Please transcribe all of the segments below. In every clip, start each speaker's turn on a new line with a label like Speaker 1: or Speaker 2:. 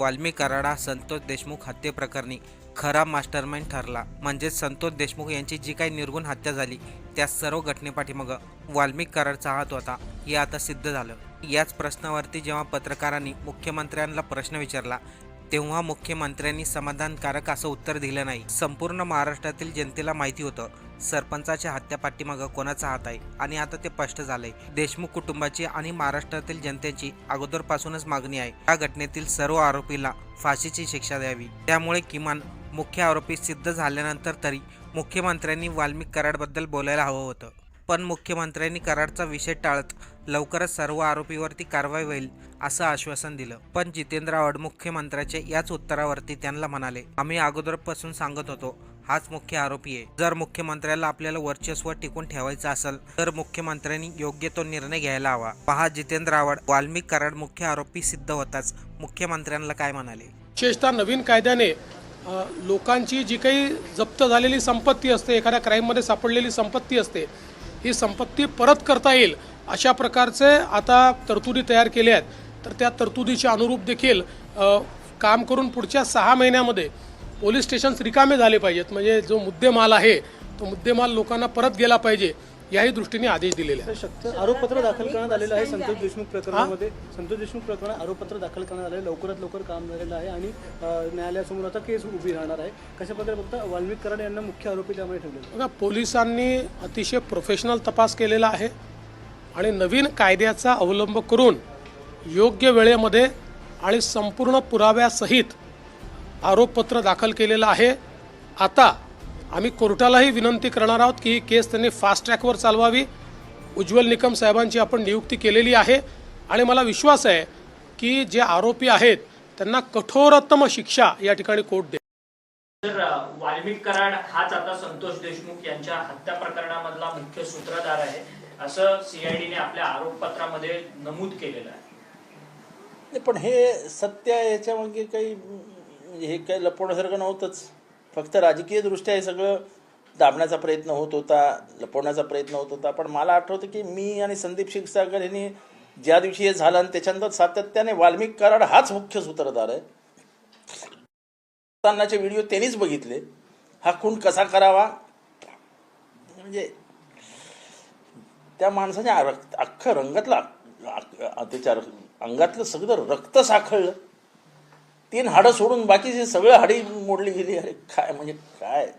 Speaker 1: वाल्मी कराडा संतोष देशमुख हत्येप्रकरणी खरा मास्टरमाइंड ठरला. म्हणजेच संतोष देशमुख यांची जी काही निर्गुण हत्या झाली त्या सर्व घटनेपाठीमागं वाल्मिक कराडचा हात होता हे आता सिद्ध झालं. याच प्रश्नावरती जेव्हा पत्रकारांनी मुख्यमंत्र्यांना प्रश्न विचारला तेव्हा मुख्यमंत्र्यांनी समाधानकारक असं उत्तर दिलं नाही. संपूर्ण महाराष्ट्रातील जनतेला माहिती होतं सरपंचाच्या हत्या पाठीमागं कोणाचा हात आहे? आणि आता ते स्पष्ट झालंय. देशमुख कुटुंबाची आणि महाराष्ट्रातील जनतेची अगोदरपासूनच मागणी आहे. या घटनेतील सर्व आरोपीला फाशीची शिक्षा द्यावी. त्यामुळे किमान मुख्य आरोपी सिद्ध झाल्यानंतर तरी मुख्यमंत्र्यांनी वाल्मिक कराडबद्दल बोलायला हवं होतं. पण मुख्यमंत्र्यांनी कराडचा विषय टाळत लवकरच सर्व आरोपीवरती कारवाई होईल असं आश्वासन दिलं. पण जितेंद्र आव्हाड मुख्यमंत्र्याच्या याच उत्तरावरती त्यांना म्हणाले आम्ही अगोदरपासून सांगत होतो हाच मुख्य आरोपी आहे. जर मुख्यमंत्र्याला आपल्याला वर्चस्व टिकून ठेवायचं असेल तर मुख्यमंत्र्यांनी योग्य तो निर्णय घ्यायला हवा. पहा जितेंद्र आव्हाड वाल्मिक कराड मुख्य आरोपी सिद्ध होताच. मुख्यमंत्र्यांना काय म्हणाले?
Speaker 2: विशेषतः नवीन कायद्याने लोकांची जी काही जप्त झालेली संपत्ती असते एखाद्या क्राईममध्ये सापडलेली संपत्ती असते ही संपत्ती परत करता येईल अशा प्रकारचे आता तरतुदी तयार केल्या आहेत. तर त्या तरतुदीच्या अनुरूप देखील काम करून पुढच्या सहा महिन्यामध्ये पोलीस स्टेशन्स रिकामे झाले पाहिजेत. म्हणजे जो मुद्देमाल आहे तो मुद्देमाल लोकांना परत गेला पाहिजे याही दृष्टीने आदेश दिलेले आहेत.
Speaker 3: आरोपपत्र दाखल करण्यात आलेलं आहे संतोष देशमुख प्रकरणामध्ये. संतोष देशमुख प्रकरणात आरोपपत्र दाखल करण्यात आले लवकरात लवकर काम झालेलं आहे आणि न्यायालयासमोर आता केस उभी राहणार आहे. कशा प्रकारे बघता वाल्मिक कराड यांना मुख्य आरोपी त्यामुळे ठेवलेलं
Speaker 2: बघा पोलिसांनी अतिशय प्रोफेशनल तपास केलेला आहे. आणि नवीन कायद्याचा अवलंब करून योग्य वेळेमध्ये आणि संपूर्ण पुराव्यासहित आरोपपत्र दाखल केलेलं आहे. आता आम्ही कोर्टालाही विनंती करणार आहोत की ही केस त्यांनी फास्ट ट्रॅकवर चालवावी. उज्ज्वल निकम साहेबांची आपण नियुक्ती केलेली आहे. आणि मला विश्वास आहे की जे आरोपी आहेत त्यांना कठोरतम शिक्षा या ठिकाणी कोर्ट दे
Speaker 4: तर वाल्मिक कराड हाच आता संतोष देशमुख यांच्या हत्या प्रकरणामधला मुख्य सूत्रधार आहे. असं सीआयडीने आपल्या आरोपपत्रामध्ये नमूद केलेलं आहे.
Speaker 5: नाही पण हे सत्य आहे याच्यामागे काही म्हणजे हे काही लपवण्यासारखं नव्हतंच. फक्त राजकीय दृष्ट्या हे सगळं दाबण्याचा प्रयत्न होत होता लपवण्याचा प्रयत्न होत होता. पण मला आठवतं की मी आणि संदीप क्षीरसागर यांनी ज्या दिवशी हे झालं आणि त्याच्यानंतर सातत्याने वाल्मिक कराड हाच मुख्य सूत्रधार आहे. तानाचे व्हिडिओ त्यांनीच बघितले. हा खून कसा करावा? म्हणजे त्या माणसाच्या रक्त अख्खं रंगातलं त्याच्या अंगातलं सगळं रक्त साखळलं. तीन हाडं सोडून बाकीची सगळं हाडी मोडली गेली अरे काय म्हणजे काय?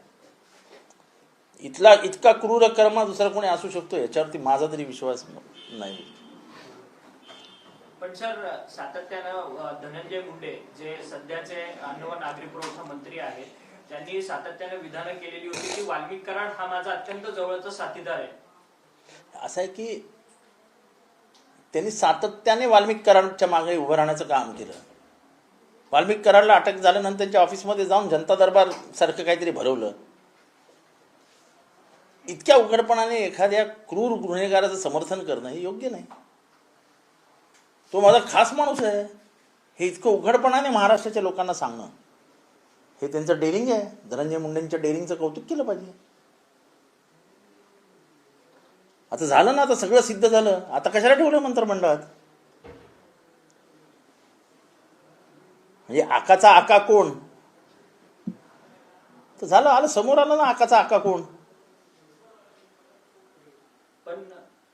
Speaker 5: इथला इतका क्रूर कर्म दुसरा कोणी असू शकतो? याच्यावरती माझा तरी विश्वास नाही.
Speaker 4: पण सर सातत्यानं धनंजय मुंडे जे सध्याचे अन्न व नागरी पुरवठा मंत्री आहेत त्यांनी सातत्यानं विधानं केलेली होती की वाल्मिक कराड हा माझा अत्यंत जवळचा साथीदार आहे.
Speaker 5: असं आहे की त्यांनी सातत्याने वाल्मिक कराडच्या मागे उभं राहण्याचं काम केलं. वाल्मिक कराडला अटक झाल्यानंतर त्यांच्या ऑफिसमध्ये जाऊन जनता दरबार सारखं काहीतरी भरवलं. इतक्या उघडपणाने एखाद्या क्रूर गुन्हेगाराचं समर्थन करणं हे योग्य नाही. तो माझा खास माणूस आहे. हे इतकं उघडपणाने महाराष्ट्राच्या लोकांना सांगणं हे त्यांचं डेअरिंग आहे. धनंजय मुंडेंच्या डेअरिंगचं कौतुक केलं पाहिजे. आता झालं ना आता सगळं सिद्ध झालं. आता कशाला ठेवलं मंत्रिमंडळात? म्हणजे आकाचा आका कोण? तर झालं आलं समोर आलं ना आकाचा आका कोण?
Speaker 4: पण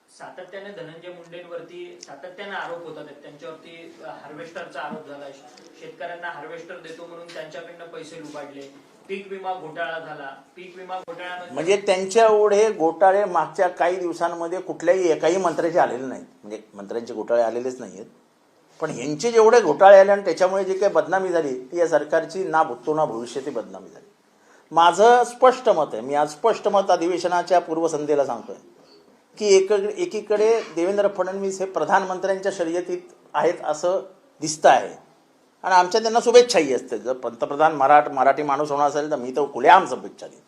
Speaker 4: सातत्याने धनंजय मुंडेंवरती सातत्याने आरोप होतात त्यांच्यावरती हार्वेस्टरचा आरोप झाला शेतकऱ्यांना हार्वेस्टर देतो म्हणून त्यांच्याकडनं पैसे लुबाडले. पीक विमा घोटाळा झाला. पीक विमा घोटाळा
Speaker 5: म्हणजे त्यांच्या एवढे घोटाळे मागच्या काही दिवसांमध्ये कुठल्याही एकाही मंत्र्याचे आलेले नाहीत. म्हणजे मंत्र्यांचे घोटाळे आलेलेच नाहीत पण ह्यांचे जेवढे घोटाळे आले आणि त्याच्यामुळे जी काही बदनामी झाली ती या सरकारची ना भूतो ना भविष्याती बदनामी झाली. माझं स्पष्ट मत आहे मी आज स्पष्ट मत अधिवेशनाच्या पूर्वसंध्येला सांगतोय की एक एकीकडे देवेंद्र फडणवीस हे प्रधानमंत्र्यांच्या शर्यतीत आहेत असं दिसतं आहे आणि आमच्या त्यांना शुभेच्छाही असते. जर पंतप्रधान मराठ मराठी माणूस होणार असेल तर मी तर खुलेआम शुभेच्छा देईन.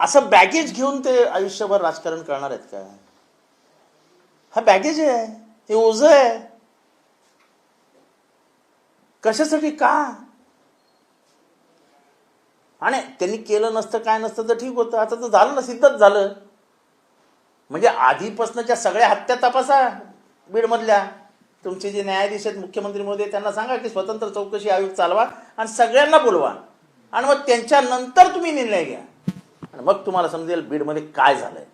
Speaker 5: असं बॅगेज घेऊन ते आयुष्यभर राजकारण करणार आहेत का हा बॅगेज आहे. हे ओझ आहे. कशासाठी का? आणि त्यांनी केलं नसतं काय नसतं तर ठीक होतं. आता तर झालं ना सिद्धच झालं. म्हणजे आधीपासूनच्या सगळ्या हत्या तपासा बीडमधल्या. तुमचे जे न्यायाधीश आहेत मुख्यमंत्री मोदी त्यांना सांगा की स्वतंत्र चौकशी आयोग चालवा आणि सगळ्यांना बोलवा. आणि मग त्यांच्यानंतर तुम्ही निर्णय घ्या. आणि मग तुम्हाला समजेल बीडमध्ये काय झालंय.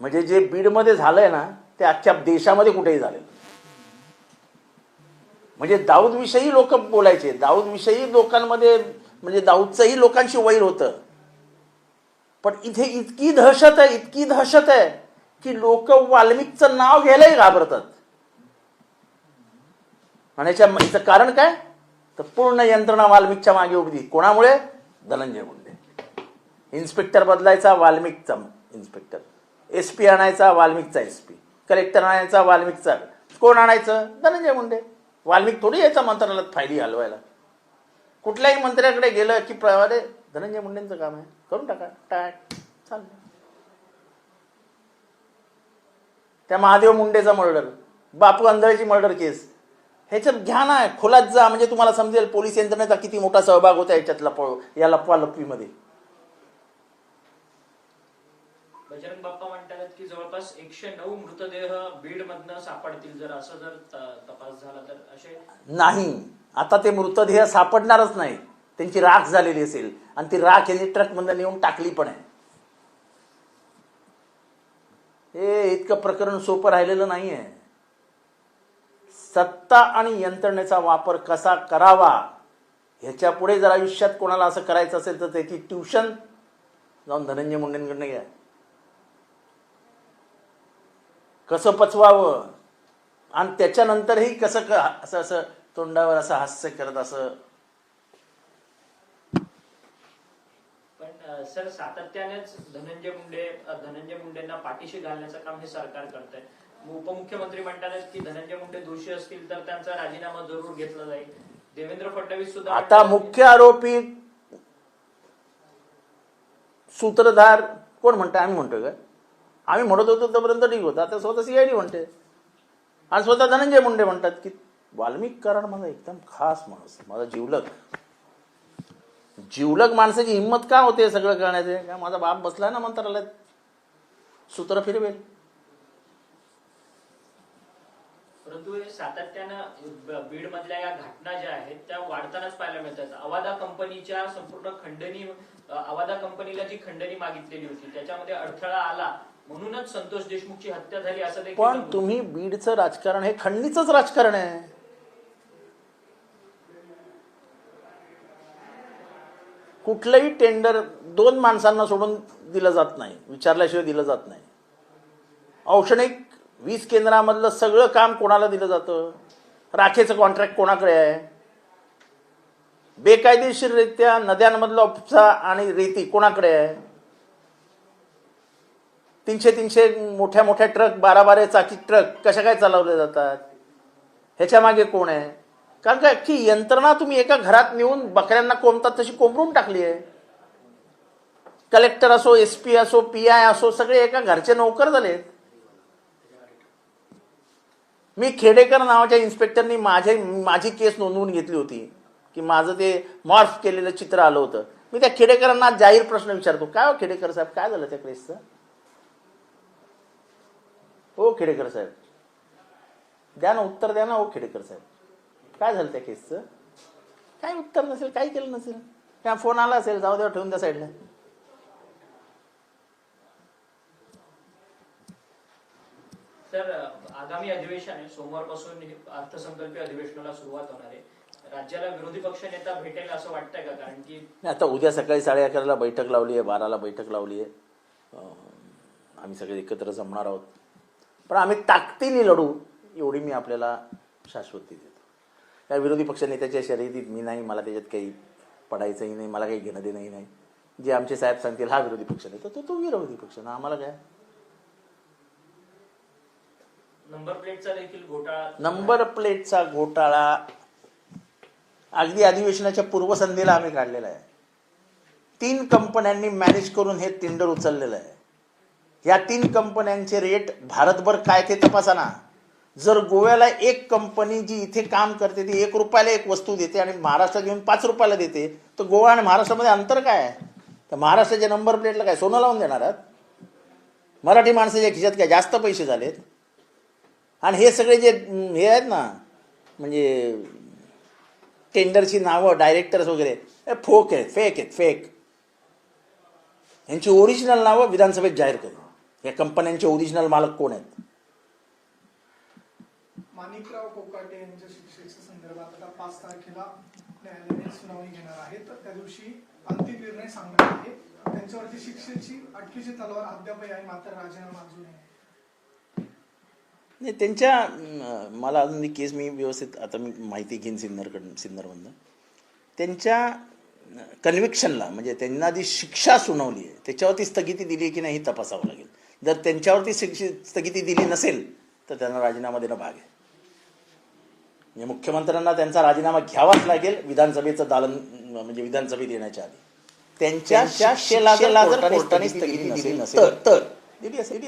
Speaker 5: म्हणजे जे बीडमध्ये झालंय ना ते अख्ख्या देशामध्ये कुठेही झालेलं म्हणजे दाऊद विषयी लोक बोलायचे. दाऊदविषयी लोकांमध्ये म्हणजे दाऊदचंही लोकांशी वैर होतं. पण इथे इतकी दहशत आहे इतकी दहशत आहे. की लोक वाल्मिकचं नाव घ्यायलाही घाबरतात. आणि याच्या याचं कारण काय? तर पूर्ण यंत्रणा वाल्मिकच्या मागे उभी कोणामुळे? धनंजय मुंडे. इन्स्पेक्टर बदलायचा वाल्मिकचा इन्स्पेक्टर. एस पी आणायचा वाल्मिकचा एस पी. कलेक्टर आणायचा वाल्मिकचा. कोण आणायचं? धनंजय मुंडे. वाल्मिक थोडी यायचा मंत्रालयात फायली हलवायला कुठल्याही मंत्र्याकडे गेलं की प्रवारे धनंजय मुंडेंचं काम आहे. करून टाका. टाय चाललं त्या महादेव मुंडेचा मर्डर बापू आंधळेची मर्डर केस ह्याच्यात घ्या ना खोलात जा. म्हणजे तुम्हाला समजेल पोलीस यंत्रणेचा किती मोठा सहभाग होता याच्यात लपव या लपवा लपवीमध्ये.
Speaker 4: बजरंग बाप्पा म्हणतात की जवळपास एकशे नऊ मृतदेह बीड मधनं सापडतील. जर असं जर तपास झाला तर असे
Speaker 5: नाही. आता ते मृतदेह सापडणारच नाही. त्यांची राख झालेली असेल. आणि ती राख यांनी ट्रकमध्ये नेऊन टाकली पण आहे हे इतकं प्रकरण सोपं राहिलेलं नाही आहे सत्ता आणि यंत्रणेचा वापर कसा करावा ह्याच्या पुढे जर आयुष्यात कोणाला असं करायचं असेल तर त्याची ट्युशन जाऊन धनंजय मुंडेंकडनं घ्या. कसं पचवावं? आणि त्याच्यानंतरही कसं क असं असं तोंडावर असं हास्य करत असं
Speaker 4: सर सातत्यानेच धनंजय मुंडे धनंजय मुंडेंना पाठीशी घालण्याचं काम हे सरकार करत आहे उपमुख्यमंत्री म्हणतात की धनंजय मुंडे दोषी असतील तर त्यांचा राजीनामा जरूर घेतला जाईल. देवेंद्र फडणवीस सुद्धा
Speaker 5: आता मुख्य आरोपी सूत्रधार कोण म्हणतं आम्ही म्हणतोय का आम्ही म्हणत होतो तोपर्यंत ठीक होतं. आता स्वतः सीआयडी म्हणते आणि स्वतः धनंजय मुंडे म्हणतात की वाल्मिक कराड माझा एकदम खास माणूस माझा जीवलग. जीवलग माणसाची हिंमत का होते हे सगळं करण्याचे? का माझा बाप बसलाय ना मंत्रालयात? सूत्र फिरवेल.
Speaker 4: परंतु सातत्यानं बीड मधल्या या घटना ज्या आहेत त्या वाढतानाच पाहायला मिळतात. अवादा कंपनीच्या संपूर्ण खंडणी अवादा कंपनीला जी खंडणी मागितलेली होती त्याच्यामध्ये अडथळा आला. म्हणूनच संतोष देशमुखची हत्या झाली असं
Speaker 5: पण तुम्ही बीडचं राजकारण हे खंडणीचंच राजकारण आहे. कुठलंही टेंडर दोन माणसांना सोडून दिलं जात नाही. विचारल्याशिवाय दिलं जात नाही. औक्षणिक वीज केंद्रामधलं सगळं काम कोणाला दिलं जातं? राखेचं कॉन्ट्रॅक्ट कोणाकडे आहे? बेकायदेशीररित्या नद्यांमधला उपसा आणि रेती कोणाकडे आहे? तीनशे तीनशे मोठ्या मोठ्या ट्रक बारा बारा चाकी ट्रक कशा काय चालवले जातात? ह्याच्या मागे कोण आहे? कारण का की यंत्रणा तुम्ही एका घरात नेऊन बकऱ्यांना कोंबतात तशी कोंबरून टाकली आहे? कलेक्टर असो एस पी असो पी आय असो सगळे एका घरचे नोकर झालेत मी खेडेकर नावाच्या इन्स्पेक्टरनी माझे माझी केस नोंदवून घेतली होती की माझं ते मॉर्फ केलेलं चित्र आलं होतं. मी त्या खेडेकरांना जाहीर प्रश्न विचारतो काय हो खेडेकर साहेब काय झालं त्या केसचं? हो खेडेकर साहेब. द्या ना उत्तर द्या ना हो खेडेकर साहेब. काय झालं त्या केसचं? काय उत्तर नसेल काही केलं नसेल. त्या फोन आला असेल जाऊ द्या ठेवून द्या साईडला.
Speaker 4: तर आगामी अधिवेशन आहे सोमवारपासून अर्थसंकल्पीय अधिवेशनाला सुरुवात होणार आहे. राज्याला विरोधी पक्ष नेता भेटेल असं वाटतंय का? कारण की
Speaker 5: आता उद्या सकाळी साडे अकराला बैठक लावली आहे बाराला बैठक लावली आहे. आम्ही सगळे एकत्र जमणार आहोत. पण आम्ही ताकदीने लढू एवढी मी आपल्याला शाश्वती देतो. त्या विरोधी पक्ष नेत्याच्या शर्यतीत मी नाही मला त्याच्यात काही पडायचंही नाही मला काही घेणं देणंही नाही. जे आमचे साहेब सांगतील हा विरोधी पक्ष नेता तो तो विरोधी पक्ष ना आम्हाला काय?
Speaker 4: नंबर प्लेटचा देखील घोटाळा
Speaker 5: नंबर प्लेटचा घोटाळा अगदी अधिवेशनाच्या पूर्वसंध्येला आम्ही काढलेला आहे. तीन कंपन्यांनी मॅनेज करून हे टेंडर उचललेलं आहे. या तीन कंपन्यांचे रेट भारतभर काय ते तपासा ना. जर गोव्याला एक कंपनी जी इथे काम करते ती एक रुपयाला एक वस्तू देते आणि महाराष्ट्रात घेऊन पाच रुपयाला देते तर गोवा आणि महाराष्ट्रामध्ये अंतर काय आहे? तर महाराष्ट्राच्या नंबर प्लेटला काय सोनं लावून देणार आहात? मराठी माणसाच्या खिशात काय जास्त पैसे झालेत? आणि हे सगळे जे हे आहेत ना म्हणजे टेंडरची नावं डायरेक्टर्स वगैरे हे फोक आहेत फेक आहेत फेक यांची ओरिजिनल नावं विधानसभेत जाहीर करू या कंपन्यांचे ओरिजिनल मालक कोण आहेत?
Speaker 6: माणिकराव कोकाटे यांच्या शिक्षेच्या संदर्भात आता पाच तारखेला न्यायालयाने सुनावणी घेणार आहे तर त्या दिवशी अंतिम निर्णय सांगणार आहे त्यांच्यावरती शिक्षेची अटकेची तलवार अद्यापही आहे. मात्र राजीनामा अजून आहे.
Speaker 5: नाही त्यांच्या मला अजून ती केस मी व्यवस्थित आता मी माहिती घेईन सिन्नरकडून सिन्नरमधनं. त्यांच्या कन्व्हिक्शनला म्हणजे त्यांना जी शिक्षा सुनावली आहे त्याच्यावरती स्थगिती दिली आहे की नाही हे तपासावं लागेल. जर त्यांच्यावरती शिक्षि स्थगिती दिली नसेल तर त्यांना राजीनामा देणं भाग आहे. म्हणजे मुख्यमंत्र्यांना त्यांचा राजीनामा घ्यावाच लागेल विधानसभेचं दालन म्हणजे विधानसभेत येण्याच्या आधी. त्यांच्या शिक्षेला जर कोर्टाने स्थगिती दिली नसेल तर. तर. दिली असेल.